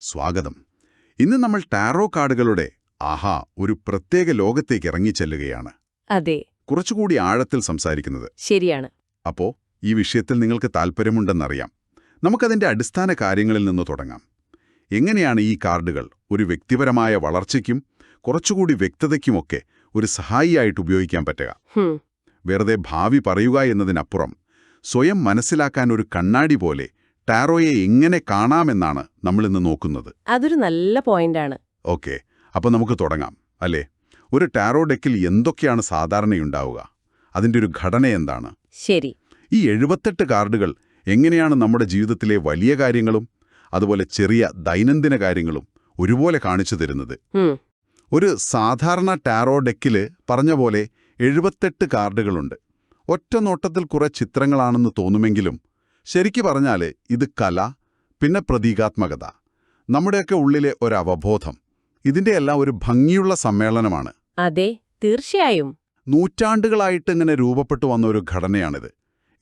സ്വാഗതം. ഇന്ന് നമ്മൾ ടാറോ കാർഡുകളുടെ ആഹാ ഒരു പ്രത്യേക ലോകത്തേക്ക് ഇറങ്ങിച്ചെല്ലുകയാണ്. അതെ. കുറച്ചുകൂടി ആഴത്തിൽ സംസാരിക്കുന്നത്. ശരിയാണ്. അപ്പോ ഈ വിഷയത്തിൽ നിങ്ങൾക്ക് താൽപ്പര്യമുണ്ടെന്നറിയാം. നമുക്കതിന്റെ അടിസ്ഥാന കാര്യങ്ങളിൽ നിന്ന് തുടങ്ങാം. എങ്ങനെയാണ് ഈ കാർഡുകൾ ഒരു വ്യക്തിപരമായ വളർച്ചയ്ക്കും കുറച്ചുകൂടി വ്യക്തതയ്ക്കുമൊക്കെ ഒരു സഹായിയായിട്ട് ഉപയോഗിക്കാൻ പറ്റുക? വെറുതെ ഭാവി പറയുക എന്നതിനപ്പുറം സ്വയം മനസ്സിലാക്കാൻ ഒരു കണ്ണാടി പോലെ ടാറോയെ എങ്ങനെ കാണാമെന്നാണ് നമ്മളിന്ന് നോക്കുന്നത്. അതൊരു നല്ല പോയിന്റാണ്. ഓക്കെ. അപ്പോൾ നമുക്ക് തുടങ്ങാം അല്ലേ? ഒരു ടാറോ ഡെക്കിൽ എന്തൊക്കെയാണ് സാധാരണയുണ്ടാവുക? അതിന്റെ ഒരു ഘടന എന്താണ്? ശരി. ഈ എഴുപത്തെട്ട് കാർഡുകൾ എങ്ങനെയാണ് നമ്മുടെ ജീവിതത്തിലെ വലിയ കാര്യങ്ങളും അതുപോലെ ചെറിയ ദൈനംദിന കാര്യങ്ങളും ഒരുപോലെ കാണിച്ചു തരുന്നത്? ഒരു സാധാരണ ടാറോ ഡെക്കിൽ പറഞ്ഞ പോലെ എഴുപത്തെട്ട് കാർഡുകളുണ്ട്. ഒറ്റ നോട്ടത്തിൽ കുറെ ചിത്രങ്ങളാണെന്ന് തോന്നുമെങ്കിലും ശരിക്കു പറഞ്ഞാൽ ഇത് കല പിന്നെ പ്രതീകാത്മകത. നമ്മുടെയൊക്കെ ഉള്ളിലെ ഒരു അവബോധം. എല്ലാം ഒരു ഭംഗിയുള്ള സമ്മേളനമാണ്. അതെ തീർച്ചയായും. നൂറ്റാണ്ടുകളായിട്ട് ഇങ്ങനെ രൂപപ്പെട്ടു വന്ന ഒരു ഘടനയാണിത്.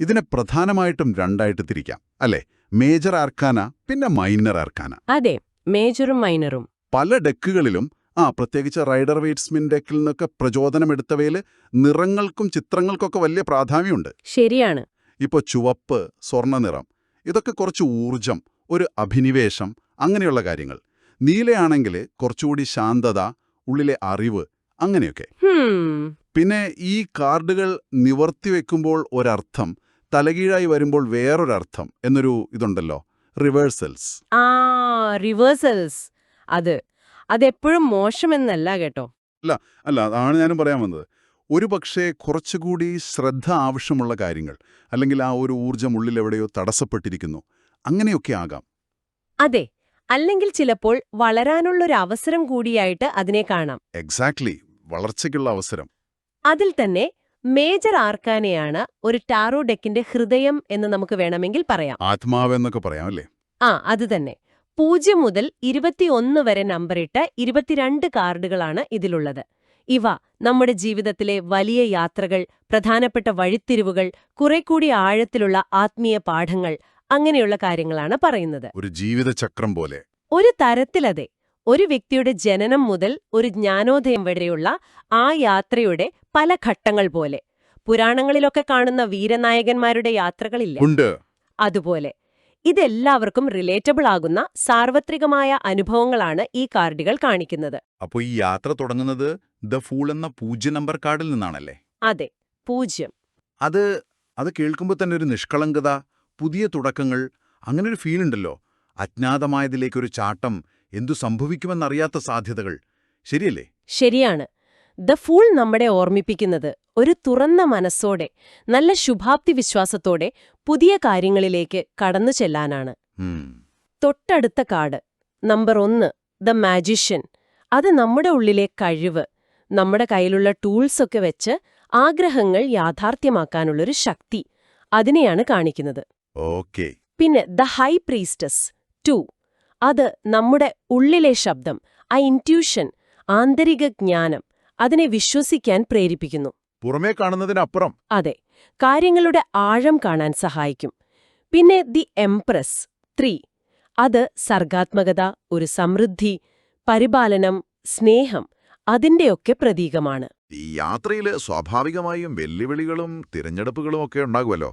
ഇതിനെ പ്രധാനമായിട്ടും രണ്ടായിട്ട് തിരിക്കാം. അല്ലേ? മേജർ ആർക്കാന പിന്നെ മൈനർ ആർക്കാന. അതെ മേജറും മൈനറും. പല ഡെക്കുകളിലും ആ പ്രത്യേകിച്ച് റൈഡർ വെയ്റ്റ്സ്മിൻ ഡെക്കിൽ നിന്നൊക്കെ പ്രചോദനമെടുത്തവയിൽ നിറങ്ങൾക്കും ചിത്രങ്ങൾക്കൊക്കെ വലിയ പ്രാധാന്യമുണ്ട്. ശരിയാണ്. ഇപ്പോൾ ചുവപ്പ് സ്വർണനിറം ഇതൊക്കെ കുറച്ച് ഊർജം ഒരു അഭിനിവേശം അങ്ങനെയുള്ള കാര്യങ്ങൾ. നീലയാണെങ്കിൽ കുറച്ചുകൂടി ശാന്തത ഉള്ളിലെ അറിവ് അങ്ങനെയൊക്കെ. പിന്നെ ഈ കാർഡുകൾ നിവർത്തി വെക്കുമ്പോൾ ഒരർത്ഥം തലകീഴായി വരുമ്പോൾ വേറൊരർത്ഥം എന്നൊരു ഇതുണ്ടല്ലോ റിവേഴ്സൽസ്. ആ റിവേഴ്സൽസ്. അത്. അതെപ്പോഴും മോശമെന്നല്ല കേട്ടോ. അല്ല അല്ല അതാണ് ഞാനും പറയാൻ വന്നത്. ഒരു പക്ഷേ കുറച്ചുകൂടി ശ്രദ്ധ ആവശ്യമുള്ള കാര്യങ്ങൾ അല്ലെങ്കിൽ ആ ഒരു ഊർജം ഉള്ളിലെവിടെയോ തടസ്സപ്പെട്ടിരിക്കുന്നു. അങ്ങനെയൊക്കെ ആകാം. അതെ അല്ലെങ്കിൽ ചിലപ്പോൾ വളരാനുള്ള ഒരു അവസരം കൂടിയായിട്ട് അതിനെ കാണാം. എക്സാക്ട്ലി വളർച്ചയ്ക്കുള്ള അവസരം. അതിൽ തന്നെ മേജർ ആർക്കാനെയാണ് ഒരു ടാറോ ഡെക്കിന്റെ ഹൃദയം എന്ന് നമുക്ക് വേണമെങ്കിൽ പറയാം. ആത്മാവെന്നൊക്കെ പറയാം അല്ലേ? ആ അത് തന്നെ. പൂജ്യം മുതൽ ഇരുപത്തിയൊന്ന് വരെ നമ്പറിട്ട ഇരുപത്തിരണ്ട് കാർഡുകളാണ് ഇതിലുള്ളത്. ഇവ നമ്മുടെ ജീവിതത്തിലെ വലിയ യാത്രകൾ പ്രധാനപ്പെട്ട വഴിത്തിരിവുകൾ കുറെ കൂടി ആഴത്തിലുള്ള ആത്മീയ പാഠങ്ങൾ അങ്ങനെയുള്ള കാര്യങ്ങളാണ് പറയുന്നത്. ഒരു ജീവിതചക്രം പോലെ. ഒരു തരത്തിലതെ ഒരു വ്യക്തിയുടെ ജനനം മുതൽ ഒരു ജ്ഞാനോദയം വരെയുള്ള ആ യാത്രയുടെ പല ഘട്ടങ്ങൾ പോലെ. പുരാണങ്ങളിലൊക്കെ കാണുന്ന വീരനായകന്മാരുടെ യാത്രകളില്ല. ഉണ്ട്. അതുപോലെ ഇതെല്ലാവർക്കും റിലേറ്റബിൾ ആകുന്ന സാർവത്രികമായ അനുഭവങ്ങളാണ് ഈ കാർഡുകൾ കാണിക്കുന്നത്. അപ്പോൾ ഈ യാത്ര തുടങ്ങുന്നത് ദ ഫൂൾ എന്ന പൂജ്യ നമ്പർ കാർഡിൽ നിന്നാണല്ലേ? അതെ പൂജ്യം. അത് അത് കേൾക്കുമ്പോൾ തന്നെ ഒരു നിഷ്കളങ്കത പുതിയ തുടക്കങ്ങൾ അങ്ങനെ ഒരു ഫീൽ ഉണ്ടല്ലോ. അജ്ഞാതമായതിലേക്കൊരു ചാട്ടം എന്തു സംഭവിക്കുമെന്നറിയാത്ത സാധ്യതകൾ. ശരിയല്ലേ? ശരിയാണ്. ദ ഫൂൾ നമ്മുടെ ഓർമ്മിപ്പിക്കുന്നത് ഒരു തുറന്ന മനസ്സോടെ നല്ല ശുഭാപ്തി വിശ്വാസത്തോടെ പുതിയ കാര്യങ്ങളിലേക്ക് കടന്നു ചെല്ലാനാണ്. തൊട്ടടുത്ത കാർഡ് നമ്പർ ഒന്ന് ദ മാജിഷ്യൻ. അത് നമ്മുടെ ഉള്ളിലെ കഴിവ് നമ്മുടെ കയ്യിലുള്ള ടൂൾസൊക്കെ വെച്ച് ആഗ്രഹങ്ങൾ യാഥാർത്ഥ്യമാക്കാനുള്ളൊരു ശക്തി അതിനെയാണ് കാണിക്കുന്നത്. ഓക്കെ. പിന്നെ ദ ഹൈ പ്രീസ്റ്റസ് ടു. അത് നമ്മുടെ ഉള്ളിലെ ശബ്ദം ആ ഇന്റ്യൂഷൻ ആന്തരിക ജ്ഞാനം അതിനെ വിശ്വസിക്കാൻ പ്രേരിപ്പിക്കുന്നു. പുറമേ കാണുന്നതിനപ്പുറം അതെ കാര്യങ്ങളുടെ ആഴം കാണാൻ സഹായിക്കും. പിന്നെ ദി എംപ്രസ് ത്രീ. അത് സർഗാത്മകത ഒരു സമൃദ്ധി പരിപാലനം സ്നേഹം അതിന്റെയൊക്കെ പ്രതീകമാണ്. ഈ യാത്രയിൽ സ്വാഭാവികമായും വെല്ലുവിളികളും തിരഞ്ഞെടുപ്പുകളും ഒക്കെ ഉണ്ടാകുമല്ലോ.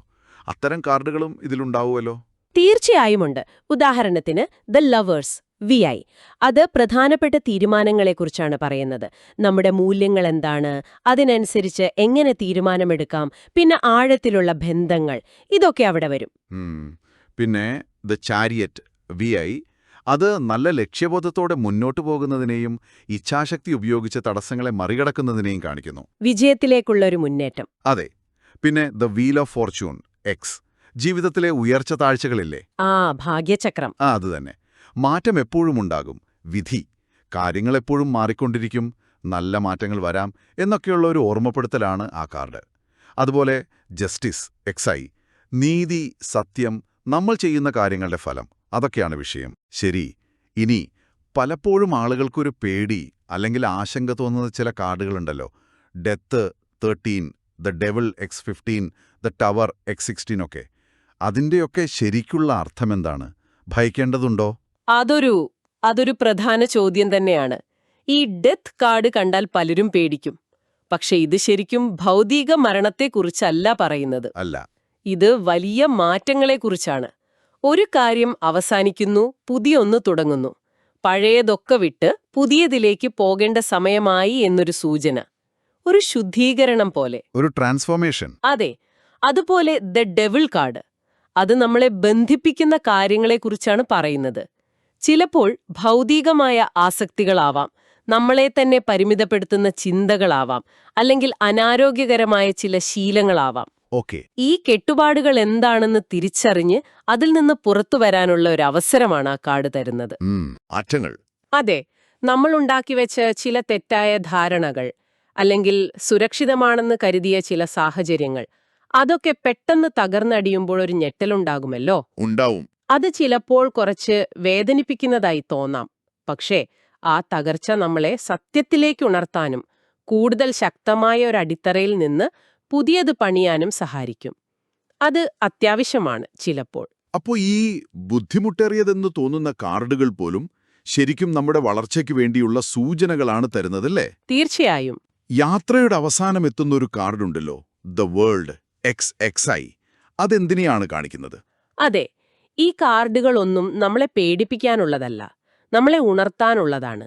അത്തരം കാർഡുകളും ഇതിലുണ്ടാവുമല്ലോ. തീർച്ചയായുമുണ്ട് ഉദാഹരണത്തിന് ദ ലവേഴ്സ് വി ഐ. അത് പ്രധാനപ്പെട്ട തീരുമാനങ്ങളെക്കുറിച്ചാണ് പറയുന്നത്. നമ്മുടെ മൂല്യങ്ങൾ എന്താണ്? അതിനനുസരിച്ച് എങ്ങനെ തീരുമാനമെടുക്കാം? പിന്നെ ആഴത്തിലുള്ള ബന്ധങ്ങൾ. ഇതൊക്കെ അവിടെ വരും. പിന്നെ ദ ചാരിയറ്റ് വി ഐ. അത് നല്ല ലക്ഷ്യബോധത്തോടെ മുന്നോട്ടു പോകുന്നതിനെയും ഇച്ഛാശക്തി ഉപയോഗിച്ച് തടസ്സങ്ങളെ മറികടക്കുന്നതിനെയും കാണിക്കുന്നു. വിജയത്തിലേക്കുള്ള ഒരു മുന്നേറ്റം. അതെ. പിന്നെ the wheel of fortune X ജീവിതത്തിലെ ഉയർച്ച താഴ്ചകളില്ലേ? ആ ഭാഗ്യചക്രം. ആ അത് തന്നെ. മാറ്റം എപ്പോഴും ഉണ്ടാകും. വിധി. കാര്യങ്ങൾ എപ്പോഴും മാറിക്കൊണ്ടിരിക്കും. നല്ല മാറ്റങ്ങൾ വരാം എന്നൊക്കെയുള്ള ഒരു ഓർമ്മപ്പെടുത്തലാണ് ആ കാർഡ്. അതുപോലെ ജസ്റ്റിസ് എക്സൈ നീതി സത്യം നമ്മൾ ചെയ്യുന്ന കാര്യങ്ങളുടെ ഫലം. അതൊക്കെയാണ് വിഷയം. ശരി ഇനി പലപ്പോഴും ആളുകൾക്കൊരു പേടി അല്ലെങ്കിൽ ആശങ്ക തോന്നുന്ന ചില കാർഡുകളുണ്ടല്ലോ. Death thirteen the devil X fifteen the tower X sixteen ഒക്കെ. അതിന്റെയൊക്കെ ശരിക്കുള്ള അർത്ഥമെന്താണ്? ഭയക്കേണ്ടതുണ്ടോ? അതൊരു അതൊരു പ്രധാന ചോദ്യം തന്നെയാണ്. ഈ ഡെത്ത് കാർഡ് കണ്ടാൽ പലരും പേടിക്കും. പക്ഷെ ഇത് ശരിക്കും ഭൗതിക മരണത്തെക്കുറിച്ചല്ല പറയുന്നത്. അല്ല. ഇത് വലിയ മാറ്റങ്ങളെക്കുറിച്ചാണ്. ഒരു കാര്യം അവസാനിക്കുന്നു പുതിയൊന്ന് തുടങ്ങുന്നു. പഴയതൊക്കെ വിട്ട് പുതിയതിലേക്ക് പോകേണ്ട സമയമായി എന്നൊരു സൂചന. ഒരു ശുദ്ധീകരണം പോലെ. ഒരു ട്രാൻസ്ഫോർമേഷൻ. അതെ അതുപോലെ ദ ഡെവിൾ കാർഡ്. അത് നമ്മളെ ബന്ധിപ്പിക്കുന്ന കാര്യങ്ങളെക്കുറിച്ചാണ് പറയുന്നത്. ചിലപ്പോൾ ഭൗതികമായ ആസക്തികളാവാം നമ്മളെ തന്നെ പരിമിതപ്പെടുത്തുന്ന ചിന്തകളാവാം അല്ലെങ്കിൽ അനാരോഗ്യകരമായ ചില ശീലങ്ങളാവാം. ഓക്കെ. ഈ കെട്ടുപാടുകൾ എന്താണെന്ന് തിരിച്ചറിഞ്ഞ് അതിൽ നിന്ന് പുറത്തു വരാനുള്ള ഒരു അവസരമാണ് ആ കാർഡ് തരുന്നത്. മാറ്റങ്ങൾ അതെ നമ്മൾ ഉണ്ടാക്കി വെച്ച ചില തെറ്റായ ധാരണകൾ അല്ലെങ്കിൽ സുരക്ഷിതമാണെന്ന് കരുതിയ ചില സാഹചര്യങ്ങൾ അതൊക്കെ പെട്ടെന്ന് തകർന്നടിയുമ്പോൾ ഒരു ഞെട്ടലുണ്ടാകുമല്ലോ? ഉണ്ടാവും. അത് ചിലപ്പോൾ കുറച്ച് വേദനിപ്പിക്കുന്നതായി തോന്നാം. പക്ഷേ ആ തകർച്ച നമ്മളെ സത്യത്തിലേക്ക് ഉണർത്താനും കൂടുതൽ ശക്തമായ ഒരു അടിത്തറയിൽ നിന്ന് പുതിയത് പണിയാനും സഹായിക്കും. അത് അത്യാവശ്യമാണ് ചിലപ്പോൾ. അപ്പോൾ ഈ ബുദ്ധിമുട്ടേറിയതെന്ന് തോന്നുന്ന കാർഡുകൾ പോലും ശരിക്കും നമ്മുടെ വളർച്ചയ്ക്ക് വേണ്ടിയുള്ള സൂചനകളാണ് തരുന്നതല്ലേ തീർച്ചയായും. യാത്രയുടെ അവസാനം എത്തുന്ന ഒരു കാർഡുണ്ടല്ലോ the world X X I അതെന്തിനെയാണ് കാണിക്കുന്നത്? അതെ ഈ കാർഡുകളൊന്നും നമ്മളെ പേടിപ്പിക്കാനുള്ളതല്ല നമ്മളെ ഉണർത്താനുള്ളതാണ്.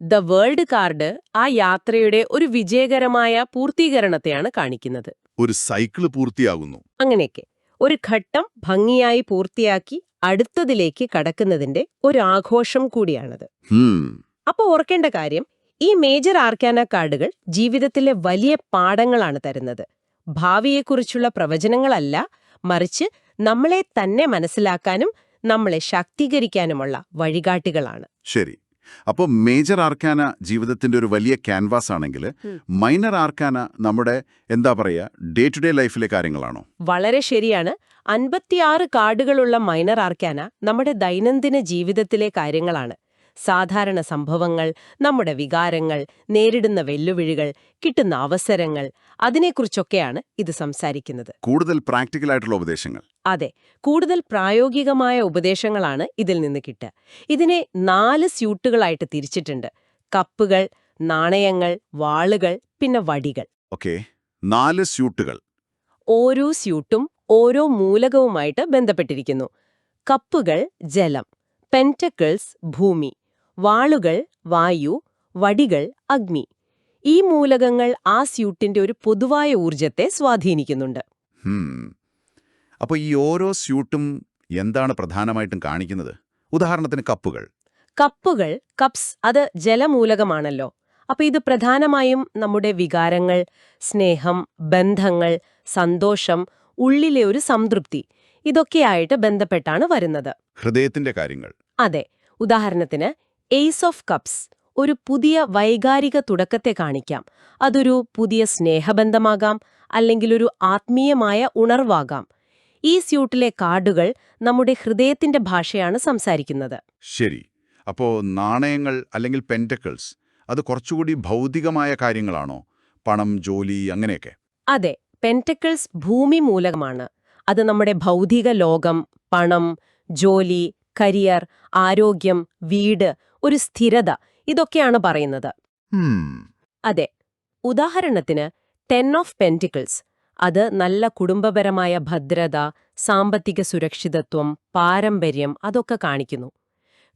ദ വേൾഡ് കാർഡ് ആ യാത്രയുടെ ഒരു വിജയകരമായ പൂർത്തീകരണത്തെയാണ് കാണിക്കുന്നത്. ഒരു സൈക്കിൾ പൂർത്തിയാകുന്നു. അങ്ങനെയൊക്കെ. ഒരു ഘട്ടം ഭംഗിയായി പൂർത്തിയാക്കി അടുത്തതിലേക്ക് കടക്കുന്നതിന്റെ ഒരു ആഘോഷം കൂടിയാണത്. അപ്പൊ അപ്പോൾ ഓർക്കേണ്ട കാര്യം ഈ മേജർ ആർക്കാന കാർഡുകൾ ജീവിതത്തിലെ വലിയ പാഠങ്ങളാണ് തരുന്നത്. ഭാവിയെക്കുറിച്ചുള്ള പ്രവചനങ്ങളല്ല മറിച്ച് നമ്മളെ തന്നെ മനസ്സിലാക്കാനും നമ്മളെ ശാക്തീകരിക്കാനുമുള്ള വഴികാട്ടികളാണ്. ശരി. അപ്പോൾ മേജർ ആർക്കാന ജീവിതത്തിന്റെ ഒരു വലിയ ക്യാൻവാസ് ആണെങ്കിൽ മൈനർ ആർക്കാന നമ്മുടെ എന്താ പറയുക ഡേ ടു ഡേ ലൈഫിലെ കാര്യങ്ങളാണോ? വളരെ ശരിയാണ്. അൻപത്തിയാറ് കാർഡുകളുള്ള മൈനർ ആർക്കാന നമ്മുടെ ദൈനംദിന ജീവിതത്തിലെ കാര്യങ്ങളാണ്. സാധാരണ സംഭവങ്ങൾ നമ്മുടെ വികാരങ്ങൾ നേരിടുന്ന വെല്ലുവിളികൾ കിട്ടുന്ന അവസരങ്ങൾ അതിനെക്കുറിച്ചൊക്കെയാണ് ഇത് സംസാരിക്കുന്നത്. കൂടുതൽ പ്രാക്ടിക്കൽ ആയിട്ടുള്ള ഉപദേശങ്ങൾ. അതെ കൂടുതൽ പ്രായോഗികമായ ഉപദേശങ്ങളാണ് ഇതിൽ നിന്ന് കിട്ടുക. ഇതിനെ നാല് സ്യൂട്ടുകളായിട്ട് തിരിച്ചിട്ടുണ്ട്. കപ്പുകൾ നാണയങ്ങൾ വാളുകൾ പിന്നെ വടികൾ. ഓക്കെ നാല് സ്യൂട്ടുകൾ. ഓരോ സ്യൂട്ടും ഓരോ മൂലകവുമായിട്ട് ബന്ധപ്പെട്ടിരിക്കുന്നു. കപ്പുകൾ ജലം. പെന്റക്കിൾസ് ഭൂമി. വാളുകൾ വായു. വടികൾ അഗ്നി. ഈ മൂലകങ്ങൾ ആ സ്യൂട്ടിന്റെ ഒരു പൊതുവായ ഊർജത്തെ സ്വാധീനിക്കുന്നുണ്ട്. അപ്പോൾ ഈ ഓരോ സ്യൂട്ടും എന്താണ് പ്രധാനമായിട്ടും കാണിക്കുന്നത്? ഉദാഹരണത്തിന് കപ്പുകൾ. കപ്പുകൾ കപ്സ് അത് ജലമൂലകമാണല്ലോ. അപ്പൊ ഇത് പ്രധാനമായും നമ്മുടെ വികാരങ്ങൾ സ്നേഹം ബന്ധങ്ങൾ സന്തോഷം ഉള്ളിലെ ഒരു സംതൃപ്തി ഇതൊക്കെയായിട്ട് ബന്ധപ്പെട്ടാണ് വരുന്നത്. ഹൃദയത്തിന്റെ കാര്യങ്ങൾ. അതെ. ഉദാഹരണത്തിന് എയ്സ് ഓഫ് കപ്സ് ഒരു പുതിയ വൈകാരിക തുടക്കത്തെ കാണിക്കാം. അതൊരു പുതിയ സ്നേഹബന്ധമാകാം അല്ലെങ്കിൽ ഒരു ആത്മീയമായ ഉണർവാകാം. ഈ സ്യൂട്ടിലെ കാർഡുകൾ നമ്മുടെ ഹൃദയത്തിന്റെ ഭാഷയാണ് സംസാരിക്കുന്നത്. ശരി. അപ്പോ നാണയങ്ങൾ അല്ലെങ്കിൽ പെന്റക്കിൾസ് അത് കുറച്ചുകൂടി ഭൗതികമായ കാര്യങ്ങളാണോ? പണം ജോലി അങ്ങനെയൊക്കെ? അതെ. പെന്റക്കിൾസ് ഭൂമി മൂലകമാണ്. അത് നമ്മുടെ ഭൗതിക ലോകം പണം ജോലി കരിയർ ആരോഗ്യം വീട് ഒരു സ്ഥിരത ഇതൊക്കെയാണ് പറയുന്നത്. അതെ. ഉദാഹരണത്തിന് ടെൻ ഓഫ് പെന്റിക്കിൾസ് അത് നല്ല കുടുംബപരമായ ഭദ്രത സാമ്പത്തിക സുരക്ഷിതത്വം പാരമ്പര്യം അതൊക്കെ കാണിക്കുന്നു.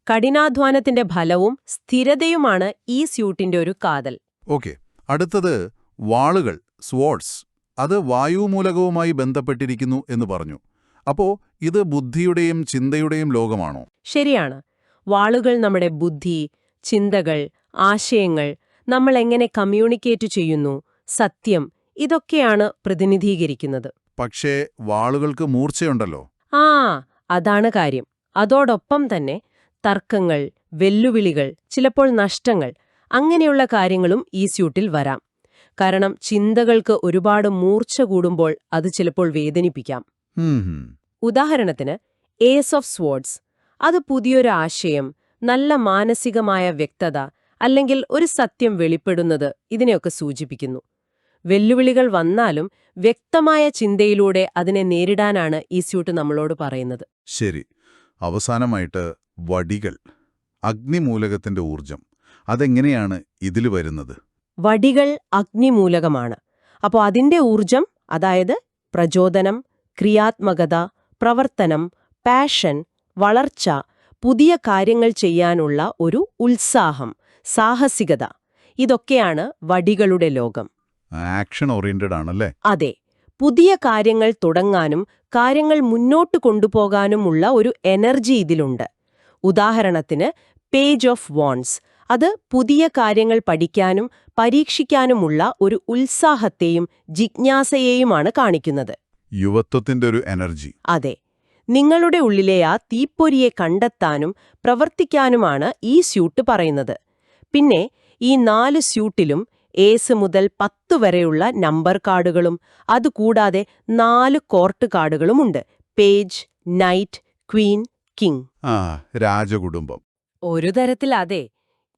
കഠിനാധ്വാനത്തിന്റെ ഫലവും സ്ഥിരതയുമാണ് ഈ സ്യൂട്ടിന്റെ ഒരു കാതൽ. ഓക്കെ. അടുത്തത് വാളുകൾ സ്വാർഡ്സ് അത് വായുമൂലകവുമായി ബന്ധപ്പെട്ടിരിക്കുന്നു എന്ന് പറഞ്ഞു. അപ്പോ ഇത് ബുദ്ധിയുടെയും ചിന്തയുടെയും ലോകമാണോ? ശരിയാണ്. വാളുകൾ നമ്മുടെ ബുദ്ധി ചിന്തകൾ ആശയങ്ങൾ നമ്മൾ എങ്ങനെ കമ്മ്യൂണിക്കേറ്റ് ചെയ്യുന്നു സത്യം ഇതൊക്കെയാണ് പ്രതിനിധീകരിക്കുന്നത്. പക്ഷേ വാളുകൾക്ക് മൂർച്ചയുണ്ടല്ലോ. ആ അതാണ് കാര്യം. അതോടൊപ്പം തന്നെ തർക്കങ്ങൾ വെല്ലുവിളികൾ ചിലപ്പോൾ നഷ്ടങ്ങൾ അങ്ങനെയുള്ള കാര്യങ്ങളും ഈ സ്യൂട്ടിൽ വരാം. കാരണം ചിന്തകൾക്ക് ഒരുപാട് മൂർച്ച കൂടുമ്പോൾ അത് ചിലപ്പോൾ വേദനിപ്പിക്കാം. ഉദാഹരണത്തിന് ഏസ് ഓഫ് സ്വാർഡ്സ് അത് പുതിയൊരു ആശയം നല്ല മാനസികമായ വ്യക്തത അല്ലെങ്കിൽ ഒരു സത്യം വെളിപ്പെടുന്നത് ഇതിനെയൊക്കെ സൂചിപ്പിക്കുന്നു. വെല്ലുവിളികൾ വന്നാലും വ്യക്തമായ ചിന്തയിലൂടെ അതിനെ നേരിടാനാണ് ഈ സ്യൂട്ട് നമ്മളോട് പറയുന്നത്. ശരി. അവസാനമായിട്ട് വടികൾ. അഗ്നിമൂലകത്തിന്റെ ഊർജം അതെങ്ങനെയാണ് ഇതിൽ വരുന്നത്? വടികൾ അഗ്നിമൂലകമാണ്. അപ്പോൾ അതിന്റെ ഊർജം അതായത് പ്രചോദനം ക്രിയാത്മകത പ്രവർത്തനം പാഷൻ വളർച്ച പുതിയ കാര്യങ്ങൾ ചെയ്യാനുള്ള ഒരു ഉത്സാഹം സാഹസികത. ഇതൊക്കെയാണ് വടികളുടെ ലോകം. ആക്ഷൻ ഓറിയന്റഡ് ആണല്ലേ? അതെ. പുതിയ കാര്യങ്ങൾ തുടങ്ങാനും കാര്യങ്ങൾ മുന്നോട്ട് കൊണ്ടുപോകാനുമുള്ള ഒരു എനർജി ഇതിലുണ്ട്. ഉദാഹരണത്തിന് പേജ് ഓഫ് വോൺസ് അത് പുതിയ കാര്യങ്ങൾ പഠിക്കാനും പരീക്ഷിക്കാനുമുള്ള ഒരു ഉത്സാഹത്തെയും ജിജ്ഞാസയെയുമാണ് കാണിക്കുന്നത്. യുവത്വത്തിന്റെ ഒരു എനർജി. അതെ. നിങ്ങളുടെ ഉള്ളിലെ ആ തീപ്പൊരിയെ കണ്ടെത്താനും പ്രവർത്തിക്കാനുമാണ് ഈ സ്യൂട്ട് പറയുന്നത്. പിന്നെ ഈ നാല് സ്യൂട്ടിലും ഏസ് മുതൽ പത്ത് വരെയുള്ള നമ്പർ കാർഡുകളും അതുകൂടാതെ നാല് കോർട്ട് കാർഡുകളുമുണ്ട് പേജ് നൈറ്റ് ക്വീൻ കിങ്. ആ രാജകുടുംബം. ഒരു തരത്തിൽ അതെ.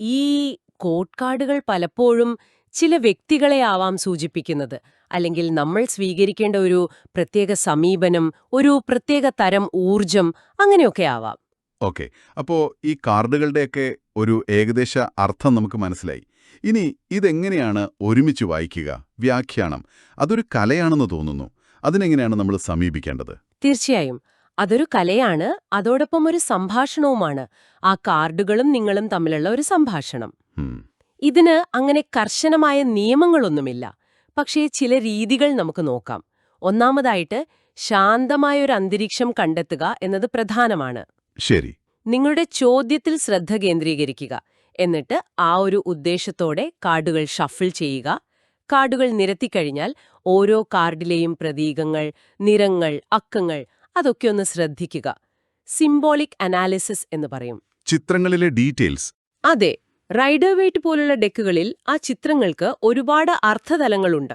ഈ കോട്ട് കാർഡുകൾ പലപ്പോഴും ചില വ്യക്തികളെ ആവാം സൂചിപ്പിക്കുന്നത്. അല്ലെങ്കിൽ നമ്മൾ സ്വീകരിക്കേണ്ട ഒരു പ്രത്യേക സമീപനം ഒരു പ്രത്യേക തരം ഊർജം അങ്ങനെയൊക്കെ ആവാം. ഓക്കെ. അപ്പോ ഈ കാർഡുകളുടെയൊക്കെ ഒരു ഏകദേശ അർത്ഥം നമുക്ക് മനസ്സിലായി. ഇനി ഇതെങ്ങനെയാണ് ഒരുമിച്ച് വായിക്കുക? വ്യാഖ്യാനം. അതൊരു കലയാണെന്ന് തോന്നുന്നു. അതിനെങ്ങനെയാണ് നമ്മൾ സമീപിക്കേണ്ടത്? തീർച്ചയായും. അതൊരു കലയാണ് അതോടൊപ്പം ഒരു സംഭാഷണവുമാണ്. ആ കാർഡുകളും നിങ്ങളും തമ്മിലുള്ള ഒരു സംഭാഷണം. ഇതിന് അങ്ങനെ കർശനമായ നിയമങ്ങളൊന്നുമില്ല. പക്ഷേ ചില രീതികൾ നമുക്ക് നോക്കാം. ഒന്നാമതായിട്ട് ശാന്തമായ ഒരു അന്തരീക്ഷം കണ്ടെത്തുക എന്നത് പ്രധാനമാണ്. ശരി. നിങ്ങളുടെ ചോദ്യത്തിൽ ശ്രദ്ധ കേന്ദ്രീകരിക്കുക. എന്നിട്ട് ആ ഒരു ഉദ്ദേശത്തോടെ കാർഡുകൾ ഷഫിൾ ചെയ്യുക. കാർഡുകൾ നിരത്തിക്കഴിഞ്ഞാൽ ഓരോ കാർഡിലെയും പ്രതീകങ്ങൾ നിറങ്ങൾ അക്കങ്ങൾ അതൊക്കെ ഒന്ന് ശ്രദ്ധിക്കുക. സിംബോളിക് അനാലിസിസ് എന്ന് പറയും. ചിത്രങ്ങളിലെ ഡീറ്റെയിൽസ്. അതെ റൈഡർ വെയ്റ്റ് പോലുള്ള ഡെക്കുകളിൽ ആ ചിത്രങ്ങൾക്ക് ഒരുപാട് അർത്ഥതലങ്ങളുണ്ട്.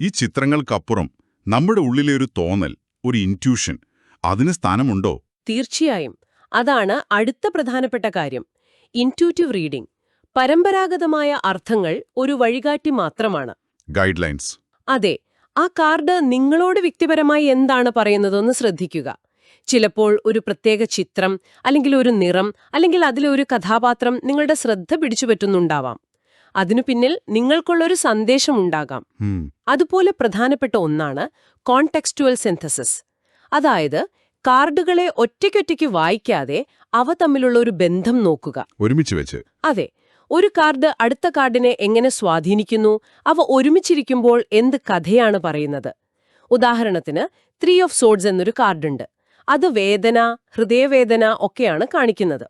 ഈ ചിത്രങ്ങൾക്കപ്പുറം നമ്മുടെ ഉള്ളിലെ ഒരു തോന്നൽ ഒരു ഇന്റ്യൂഷൻ അതിന് സ്ഥാനമുണ്ടോ? തീർച്ചയായും. അതാണ് അടുത്ത പ്രധാനപ്പെട്ട കാര്യം. ഇന്റ്യൂറ്റീവ് റീഡിംഗ് പരമ്പരാഗതമായ അർത്ഥങ്ങൾ ഒരു വഴികാട്ടി മാത്രമാണ്. ഗൈഡ് ലൈൻസ് അതെ ആ കാർഡ് നിങ്ങളോട് വ്യക്തിപരമായി എന്താണ് പറയുന്നതെന്ന് ശ്രദ്ധിക്കുക. ചിലപ്പോൾ ഒരു പ്രത്യേക ചിത്രം അല്ലെങ്കിൽ ഒരു നിറം അല്ലെങ്കിൽ അതിലൊരു കഥാപാത്രം നിങ്ങളുടെ ശ്രദ്ധ പിടിച്ചുപറ്റുന്നുണ്ടാവാം അതിനു പിന്നിൽ നിങ്ങൾക്കുള്ളൊരു സന്ദേശമുണ്ടാകാം അതുപോലെ പ്രധാനപ്പെട്ട ഒന്നാണ് കോൺടെക്സ്റ്റുവൽ സിന്തസിസ് അതായത് കാർഡുകളെ ഒറ്റയ്ക്കൊറ്റയ്ക്ക് വായിക്കാതെ അവ തമ്മിലുള്ള ഒരു ബന്ധം നോക്കുക. ഒരുമിച്ച് വെച്ച്. അതെ ഒരു കാർഡ് അടുത്ത കാർഡിനെ എങ്ങനെ സ്വാധീനിക്കുന്നു അവ ഒരുമിച്ചിരിക്കുമ്പോൾ എന്ത് കഥയാണ് പറയുന്നത്? ഉദാഹരണത്തിന് ത്രീ ഓഫ് സോഡ്സ് എന്നൊരു കാർഡുണ്ട്. അത് വേദന ഹൃദയവേദന ഒക്കെയാണ് കാണിക്കുന്നത്.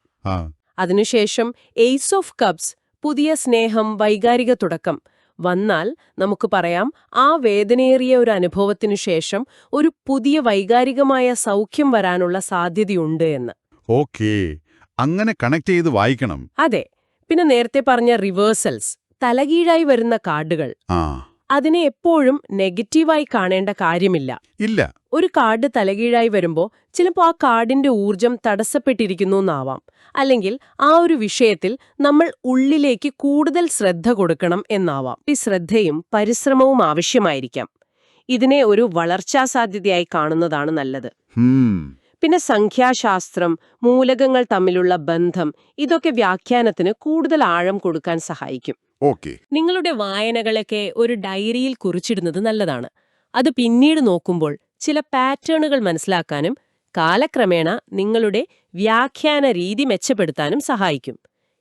അതിനുശേഷം എയ്സ് ഓഫ് കപ്സ് പുതിയ സ്നേഹം വൈകാരിക തുടക്കം വന്നാൽ നമുക്ക് പറയാം ആ വേദനയേറിയ ഒരു അനുഭവത്തിനു ശേഷം ഒരു പുതിയ വൈകാരികമായ സൗഖ്യം വരാനുള്ള സാധ്യതയുണ്ട് എന്ന്. ഓക്കേ. അങ്ങനെ കണക്ട് ചെയ്ത് വായിക്കണം. അതെ. പിന്നെ നേരത്തെ പറഞ്ഞ റിവേഴ്സൽസ് തലകീഴായി വരുന്ന കാർഡുകൾ. അതിനെ എപ്പോഴും നെഗറ്റീവായി കാണേണ്ട കാര്യമില്ല. ഇല്ല. ഒരു കാർഡ് തലകീഴായി വരുമ്പോൾ ചിലപ്പോൾ ആ കാർഡിന്റെ ഊർജം തടസ്സപ്പെട്ടിരിക്കുന്നു എന്നാവാം. അല്ലെങ്കിൽ ആ ഒരു വിഷയത്തിൽ നമ്മൾ ഉള്ളിലേക്ക് കൂടുതൽ ശ്രദ്ധ കൊടുക്കണം എന്നാവാം. ഈ ശ്രദ്ധയും പരിശ്രമവും ആവശ്യമായിരിക്കാം. ഇതിനെ ഒരു വളർച്ചാ സാധ്യതയായി കാണുന്നതാണ് നല്ലത്. പിന്നെ സംഖ്യാശാസ്ത്രം മൂലകങ്ങൾ തമ്മിലുള്ള ബന്ധം ഇതൊക്കെ വ്യാഖ്യാനത്തിന് കൂടുതൽ ആഴം കൊടുക്കാൻ സഹായിക്കും. ഓക്കെ. നിങ്ങളുടെ വായനകളൊക്കെ ഒരു ഡയറിയിൽ കുറിച്ചിടുന്നത് നല്ലതാണ്. അത് പിന്നീട് നോക്കുമ്പോൾ ചില പാറ്റേണുകൾ മനസ്സിലാക്കാനും കാലക്രമേണ നിങ്ങളുടെ വ്യാഖ്യാന രീതി മെച്ചപ്പെടുത്താനും സഹായിക്കും.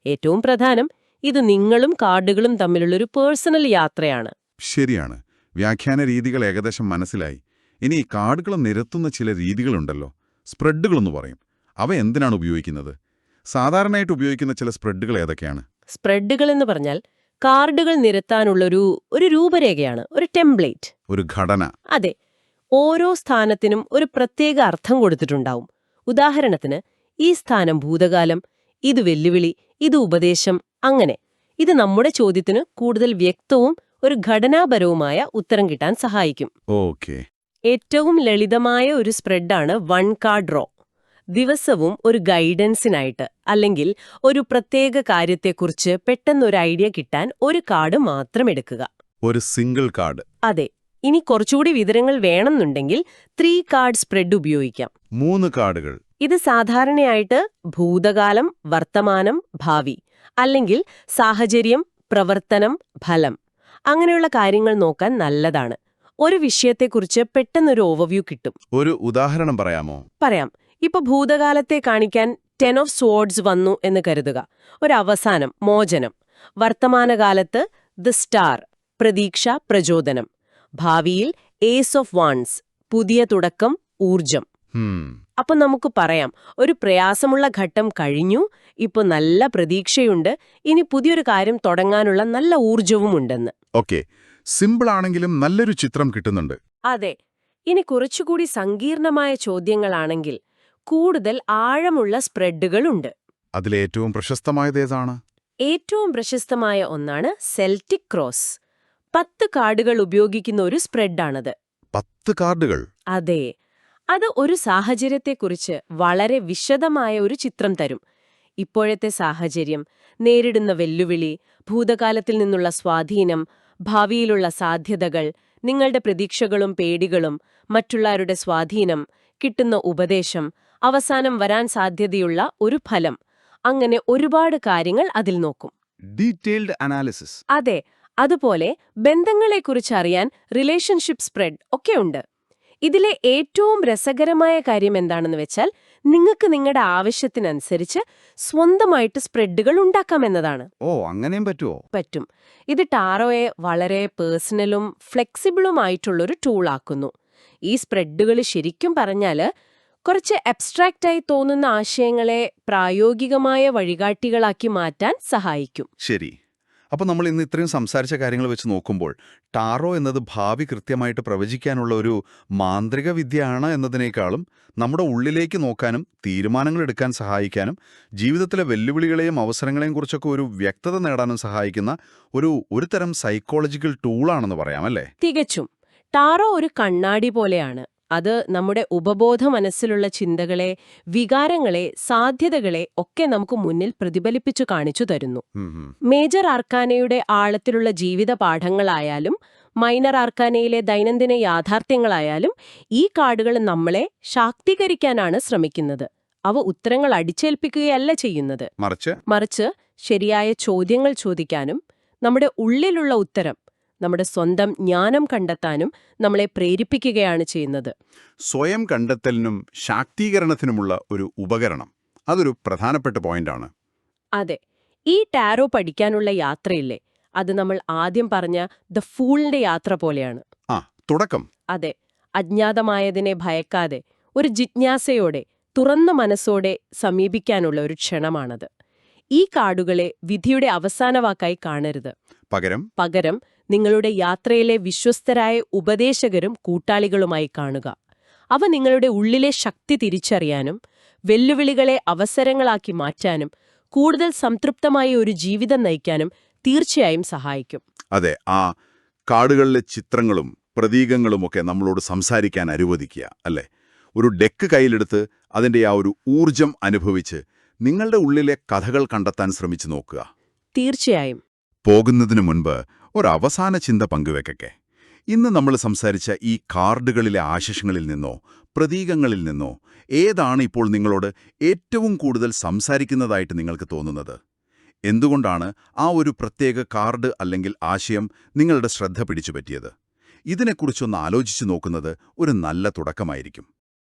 ഏറ്റവും പ്രധാനം ഇത് നിങ്ങളും കാർഡുകളും തമ്മിലുള്ളൊരു പേഴ്സണൽ യാത്രയാണ്. ശരിയാണ്. വ്യാഖ്യാന രീതികൾ ഏകദേശം മനസ്സിലായി. ഇനി ഈ കാർഡുകൾ നിരത്തുന്ന ചില രീതികളുണ്ടല്ലോ. സ്പ്രെഡുകളെന്ന് പറയും. അവ എന്തിനാണ് ഉപയോഗിക്കുന്നത്? സാധാരണയായിട്ട് ഉപയോഗിക്കുന്ന ചില സ്പ്രെഡുകൾ ഏതൊക്കെയാണ്? സ്പ്രെഡുകൾ എന്ന് പറഞ്ഞാൽ കാർഡുകൾ നിരത്താനുള്ളൊരു ഒരു രൂപരേഖയാണ് ഒരു ടെംപ്ലേറ്റ്. ഒരു ഘടന. അതെ. ഓരോ സ്ഥാനത്തിനും ഒരു പ്രത്യേക അർത്ഥം കൊടുത്തിട്ടുണ്ടാവും. ഉദാഹരണത്തിന് ഈ സ്ഥാനം ഭൂതകാലം ഇത് വെല്ലുവിളി ഇത് ഉപദേശം അങ്ങനെ. ഇത് നമ്മുടെ ചോദ്യത്തിന് കൂടുതൽ വ്യക്തവും ഒരു ഘടനാപരവുമായ ഉത്തരം കിട്ടാൻ സഹായിക്കും. ഓക്കെ. ഏറ്റവും ലളിതമായ ഒരു സ്പ്രെഡാണ് വൺ കാർഡ് ഡ്രോ. ദിവസവും ഒരു ഗൈഡൻസിനായിട്ട് അല്ലെങ്കിൽ ഒരു പ്രത്യേക കാര്യത്തെക്കുറിച്ച് പെട്ടെന്നൊരു ഐഡിയ കിട്ടാൻ ഒരു കാർഡ് മാത്രം എടുക്കുക. ഒരു സിംഗിൾ കാർഡ്. അതെ. ഇനി കുറച്ചുകൂടി വിവരങ്ങൾ വേണമെന്നുണ്ടെങ്കിൽ ത്രീ കാർഡ് സ്പ്രെഡ് ഉപയോഗിക്കാം. മൂന്ന് കാർഡുകൾ. ഇത് സാധാരണയായിട്ട് ഭൂതകാലം വർത്തമാനം ഭാവി അല്ലെങ്കിൽ സാഹചര്യം പ്രവർത്തനം ഫലം. അങ്ങനെയുള്ള കാര്യങ്ങൾ നോക്കാൻ നല്ലതാണ്. ഒരു വിഷയത്തെക്കുറിച്ച് പെട്ടെന്നൊരു ഓവർവ്യൂ കിട്ടും. ഒരു ഉദാഹരണം പറയാമോ? പറയാം. ഇപ്പൊ ഭൂതകാലത്തെ കാണിക്കാൻ ടെൻ ഓഫ് സ്വേർഡ്സ് വന്നു എന്ന് കരുതുക. ഒരു അവസാനം മോചനം. വർത്തമാനകാലത്ത് ദ സ്റ്റാർ പ്രതീക്ഷ പ്രചോദനം. ഭാവിയിൽ ഏസ് ഓഫ് വാൺസ് പുതിയ തുടക്കം ഊർജം അപ്പൊ നമുക്ക് പറയാം ഒരു പ്രയാസമുള്ള ഘട്ടം കഴിഞ്ഞു ഇപ്പൊ നല്ല പ്രതീക്ഷയുണ്ട് ഇനി പുതിയൊരു കാര്യം തുടങ്ങാനുള്ള നല്ല ഊർജവും ഉണ്ടെന്ന്. ഓക്കെ. സിമ്പിൾ ആണെങ്കിലും നല്ലൊരു ചിത്രം കിട്ടുന്നുണ്ട്. അതെ. ഇനി കുറച്ചുകൂടി സങ്കീർണമായ ചോദ്യങ്ങളാണെങ്കിൽ കൂടുതൽ ആഴമുള്ള സ്പ്രെഡുകളുണ്ട്. അതിലേറ്റവും പ്രശസ്തമായത് ഏതാണ്? ഏറ്റവും പ്രശസ്തമായ ഒന്നാണ് സെൽറ്റിക് ക്രോസ് പത്ത് കാർഡുകൾ ഉപയോഗിക്കുന്ന ഒരു സ്പ്രെഡാണത്. പത്ത് കാർഡുകൾ? അതെ. അത് ഒരു സാഹചര്യത്തെക്കുറിച്ച് വളരെ വിശദമായ ഒരു ചിത്രം തരും. ഇപ്പോഴത്തെ സാഹചര്യം നേരിടുന്ന വെല്ലുവിളി ഭൂതകാലത്തിൽ നിന്നുള്ള സ്വാധീനം ഭാവിയിലുള്ള സാധ്യതകൾ നിങ്ങളുടെ പ്രതീക്ഷകളും പേടികളും മറ്റുള്ളവരുടെ സ്വാധീനം കിട്ടുന്ന ഉപദേശം അവസാനം വരാൻ സാധ്യതയുള്ള ഒരു ഫലം. അങ്ങനെ ഒരുപാട് കാര്യങ്ങൾ അതിൽ നോക്കും. ഡീറ്റെയിൽഡ് അനാലിസിസ് അതെ. അതുപോലെ ബന്ധങ്ങളെക്കുറിച്ച് അറിയാൻ റിലേഷൻഷിപ്പ് സ്പ്രെഡ് ഒക്കെ ഉണ്ട് ഇതിലെ ഏറ്റവും രസകരമായ കാര്യം എന്താണെന്ന് വെച്ചാൽ നിങ്ങൾക്ക് നിങ്ങളുടെ ആവശ്യത്തിനനുസരിച്ച് സ്വന്തമായിട്ട് സ്പ്രെഡുകൾ ഉണ്ടാക്കാം എന്നതാണ്. ഓ അങ്ങനെയും പറ്റുമോ പറ്റും. ഇത് ടാറോയെ വളരെ പേഴ്സണലും ഫ്ലെക്സിബിളുമായിട്ടുള്ളൊരു ടൂളാക്കുന്നു ഈ സ്പ്രെഡുകൾ ശരിക്കും പറഞ്ഞാൽ കുറച്ച് അബ്സ്ട്രാക്റ്റായി തോന്നുന്ന ആശയങ്ങളെ പ്രായോഗികമായ വഴികാട്ടികളാക്കി മാറ്റാൻ സഹായിക്കും. ശരി. അപ്പോൾ നമ്മൾ ഇന്ന് ഇത്രയും സംസാരിച്ച കാര്യങ്ങൾ വെച്ച് നോക്കുമ്പോൾ ടാറോ എന്നത് ഭാവി കൃത്യമായിട്ട് പ്രവചിക്കാനുള്ള ഒരു മാന്ത്രിക വിദ്യയാണ് എന്നതിനേക്കാളും നമ്മുടെ ഉള്ളിലേക്ക് നോക്കാനും തീരുമാനങ്ങൾ എടുക്കാൻ സഹായിക്കാനും ജീവിതത്തിലെ വെല്ലുവിളികളെയും അവസരങ്ങളെയും കുറിച്ചൊക്കെ ഒരു വ്യക്തത നേടാനും സഹായിക്കുന്ന ഒരു ഒരു തരം സൈക്കോളജിക്കൽ ടൂളാണെന്ന് പറയാം അല്ലേ? തികച്ചും. ടാറോ ഒരു കണ്ണാടി പോലെയാണ്. അത് നമ്മുടെ ഉപബോധ മനസ്സിലുള്ള ചിന്തകളെ വികാരങ്ങളെ സാധ്യതകളെ ഒക്കെ നമുക്ക് മുന്നിൽ പ്രതിഫലിപ്പിച്ചു കാണിച്ചു തരുന്നു. മേജർ ആർക്കാനയുടെ ആഴത്തിലുള്ള ജീവിത പാഠങ്ങളായാലും മൈനർ ആർക്കാനയിലെ ദൈനംദിന യാഥാർത്ഥ്യങ്ങളായാലും ഈ കാർഡുകൾ നമ്മളെ ശാക്തീകരിക്കാനാണ് ശ്രമിക്കുന്നത്. അവ ഉത്തരങ്ങൾ അടിച്ചേൽപ്പിക്കുകയല്ല ചെയ്യുന്നത്. മറിച്ച് ശരിയായ ചോദ്യങ്ങൾ ചോദിക്കാനും നമ്മുടെ ഉള്ളിലുള്ള ഉത്തരം നമ്മുടെ സ്വന്തം ജ്ഞാനം കണ്ടെത്താനും നമ്മളെ പ്രേരിപ്പിക്കുകയാണ് ചെയ്യുന്നത്. സ്വയം കണ്ടെത്തലിനും ശാക്തീകരണത്തിനുമുള്ള ഒരു ഉപകരണം. അതൊരു പ്രധാനപ്പെട്ട പോയിന്റാണ്. അതെ. ഈ ടാരോ പഠിക്കാനുള്ള യാത്രയില്ലേ? അത് നമ്മൾ ആദ്യം പറഞ്ഞ ദ ഫൂളിന്റെ യാത്ര പോലെയാണ്. ആ തുടക്കം. അതെ. അജ്ഞാതമായതിനെ ഭയക്കാതെ ഒരു ജിജ്ഞാസയോടെ തുറന്ന മനസ്സോടെ സമീപിക്കാനുള്ള ഒരു ക്ഷണമാണത്. ഈ കാർഡുകളെ വിധിയുടെ അവസാന വാക്കായി കാണരുത്. പകരം? പകരം നിങ്ങളുടെ യാത്രയിലെ വിശ്വസ്തരായ ഉപദേശകരും കൂട്ടാളികളുമായി കാണുക. അവ നിങ്ങളുടെ ഉള്ളിലെ ശക്തി തിരിച്ചറിയാനും വെല്ലുവിളികളെ അവസരങ്ങളാക്കി മാറ്റാനും കൂടുതൽ സംതൃപ്തമായ ഒരു ജീവിതം നയിക്കാനും തീർച്ചയായും സഹായിക്കും. അതെ ആ കാടുകളിലെ ചിത്രങ്ങളും പ്രതീകങ്ങളുമൊക്കെ നമ്മളോട് സംസാരിക്കാൻ അനുവദിക്കുക അല്ലേ? ഒരു ഡെക്ക് കയ്യിലെടുത്ത് അതിന്റെ ആ ഒരു ഊർജം അനുഭവിച്ച് നിങ്ങളുടെ ഉള്ളിലെ കഥകൾ കണ്ടെത്താൻ ശ്രമിച്ചു നോക്കുക. തീർച്ചയായും. പോകുന്നതിനു മുൻപ് ഒരവസാന ചിന്ത പങ്കുവെക്കട്ടെ. ഇന്ന് നമ്മൾ സംസാരിച്ച ഈ കാർഡുകളിലെ ആശിഷങ്ങളിൽ നിന്നോ പ്രതീകങ്ങളിൽ നിന്നോ ഏതാണ് ഇപ്പോൾ നിങ്ങളോട് ഏറ്റവും കൂടുതൽ സംസാരിക്കുന്നതായിട്ട് നിങ്ങൾക്ക് തോന്നുന്നത്? എന്തുകൊണ്ടാണ് ആ ഒരു പ്രത്യേക കാർഡ് അല്ലെങ്കിൽ ആശയം നിങ്ങളുടെ ശ്രദ്ധ പിടിച്ചുപറ്റിയത്? ഇതിനെക്കുറിച്ചൊന്ന് ആലോചിച്ചു നോക്കുന്നത് ഒരു നല്ല തുടക്കമായിരിക്കും.